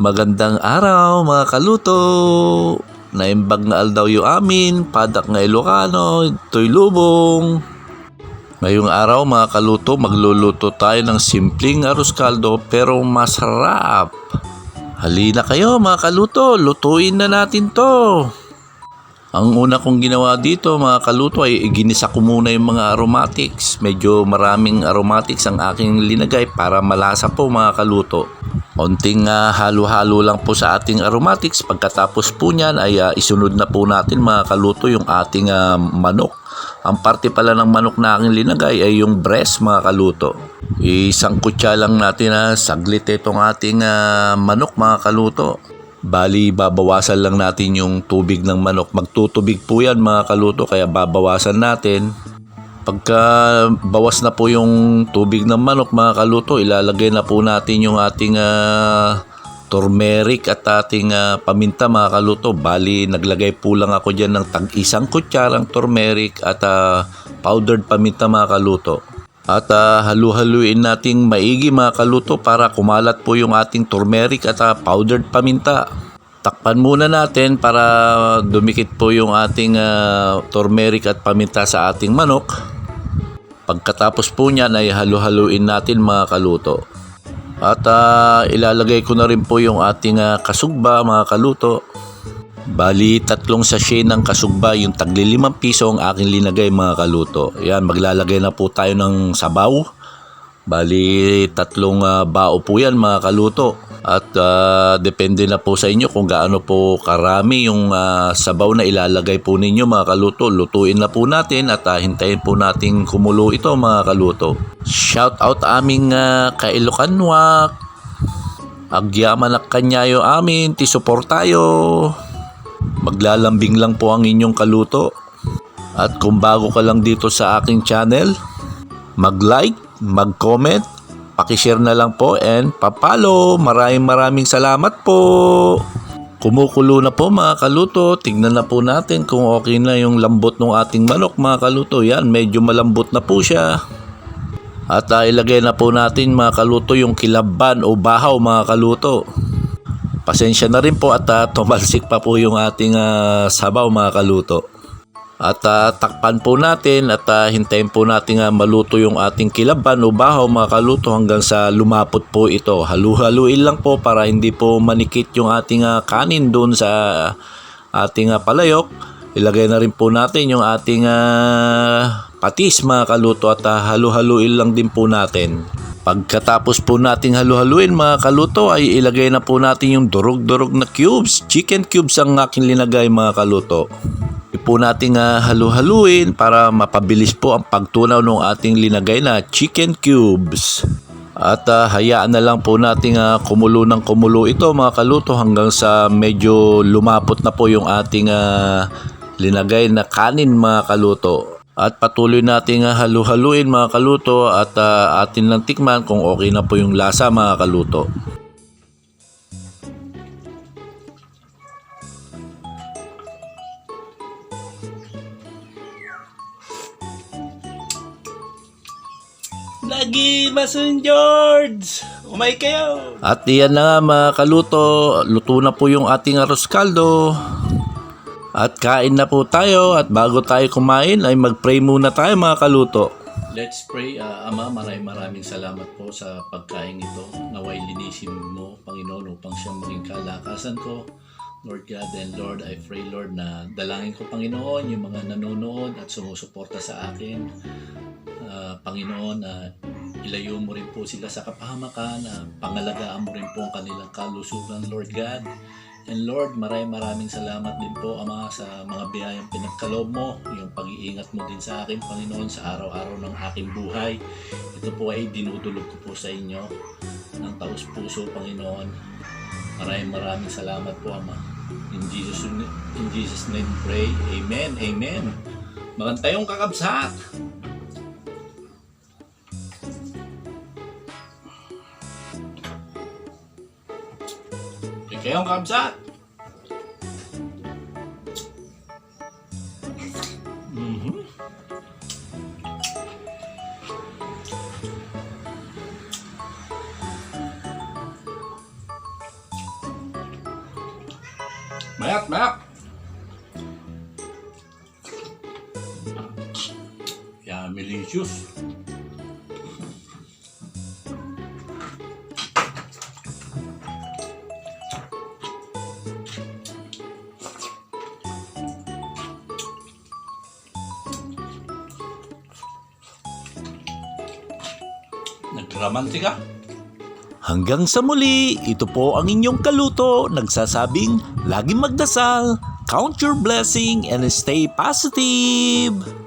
Magandang araw mga kaluto! Naimbag na aldaw yu amin, padak nga Ilocano, to'y lubong. Ngayong araw mga kaluto, magluluto tayo ng simpleng arroz caldo pero masarap. Halina kayo mga kaluto, lutuin na natin to. Ang una kong ginawa dito mga kaluto ay ginisa ko muna yung mga aromatics. Medyo maraming aromatics ang aking linagay para malasa po mga kaluto. Konting ah, halo-halo lang po sa ating aromatics. Pagkatapos po niyan ay ah, isunod na po natin mga kaluto yung ating ah, manok. Ang parte pala ng manok na aking linagay ay yung breast mga kaluto. Isang kutsa lang natin na saglit itong ating ah, manok mga kaluto. Bali, babawasan lang natin yung tubig ng manok. Magtutubig po yan mga kaluto, kaya babawasan natin. Pagka bawas na po yung tubig ng manok mga kaluto, ilalagay na po natin yung ating ah, turmeric at ating ah, paminta mga kaluto. Bali, naglagay po lang ako dyan ng tag isang kutsarang turmeric at ah, powdered paminta mga kaluto. At ah, halu-haluin nating maigi mga kaluto para kumalat po yung ating turmeric at ah, powdered paminta. Takpan muna natin para dumikit po yung ating ah, turmeric at paminta sa ating manok. Pagkatapos po niyan ay halu-haluin natin mga kaluto. At ah, ilalagay ko na rin po yung ating ah, kasugba mga kaluto. Bali, tatlong sachet ng kasugba, yung tagli limang piso ang aking linagay mga kaluto. Yan, maglalagay na po tayo ng sabaw. Bali, tatlong ah, bao po yan mga kaluto. At ah, depende na po sa inyo kung gaano po karami yung ah, sabaw na ilalagay po ninyo mga kaluto. Lutuin na po natin at ah, hintayin po natin kumulo ito mga kaluto. Shout out aming uh, kailokanwak. Agyaman at kanyayo amin, ti support tayo. Maglalambing lang po ang inyong kaluto. At kung bago ka lang dito sa aking channel, mag-like, mag-comment, pakishare na lang po and papalo. Maraming maraming salamat po. Kumukulo na po mga kaluto. Tignan na po natin kung okay na yung lambot ng ating manok mga kaluto. Yan, medyo malambot na po siya. At ah, ilagay na po natin mga kaluto yung kilaban o bahaw mga kaluto. Pasensya na rin po at ah, tumalsik pa po yung ating ah, sabaw mga kaluto. At ah, takpan po natin at ah, hintayin po natin ah, maluto yung ating kilaban o bahaw mga kaluto hanggang sa lumapot po ito. Halu-haluin lang po para hindi po manikit yung ating ah, kanin doon sa ating ah, palayok. Ilagay na rin po natin yung ating ah, patis mga kaluto at ah, halu-haluin lang din po natin. Pagkatapos po nating halu-haluin mga kaluto ay ilagay na po natin yung durog-durog na cubes. Chicken cubes ang aking linagay mga kaluto. Ipo nating ah, halu-haluin para mapabilis po ang pagtunaw ng ating linagay na chicken cubes. At ah, hayaan na lang po nating ah, kumulo ng kumulo ito mga kaluto hanggang sa medyo lumapot na po yung ating ah, linagay na kanin mga kaluto. At patuloy nating ah, halu-haluin mga kaluto at ah, atin lang tikman kung okay na po yung lasa mga kaluto. Lagi Mason George! Umay kayo! At iyan na nga mga kaluto, luto na po yung ating arroz caldo. At kain na po tayo at bago tayo kumain ay mag-pray muna tayo mga kaluto. Let's pray. Ah, Ama, maraming maraming salamat po sa pagkain ito. Naway linisin mo, Panginoon, upang siyang maging kalakasan ko. Lord God and Lord, I pray Lord na dalangin ko Panginoon yung mga nanonood at sumusuporta sa akin. Ah, Panginoon, na ilayo mo rin po sila sa kapahamakan, na pangalagaan mo rin po ang kanilang kalusugan, Lord God. And Lord, maraming maraming salamat din po, Ama, sa mga biyayang pinagkaloob mo, yung pag-iingat mo din sa akin, Panginoon, sa araw-araw ng aking buhay. Ito po ay dinudulog ko po sa inyo ng taus puso, Panginoon. Maraming maraming salamat po, Ama. In Jesus, in Jesus name pray. Amen. Amen. Magantayong kakabsat! Kayong kakabsat! banyak banyak ya delicious sih kah? Hanggang sa muli, ito po ang inyong kaluto nagsasabing laging magdasal, count your blessing and stay positive.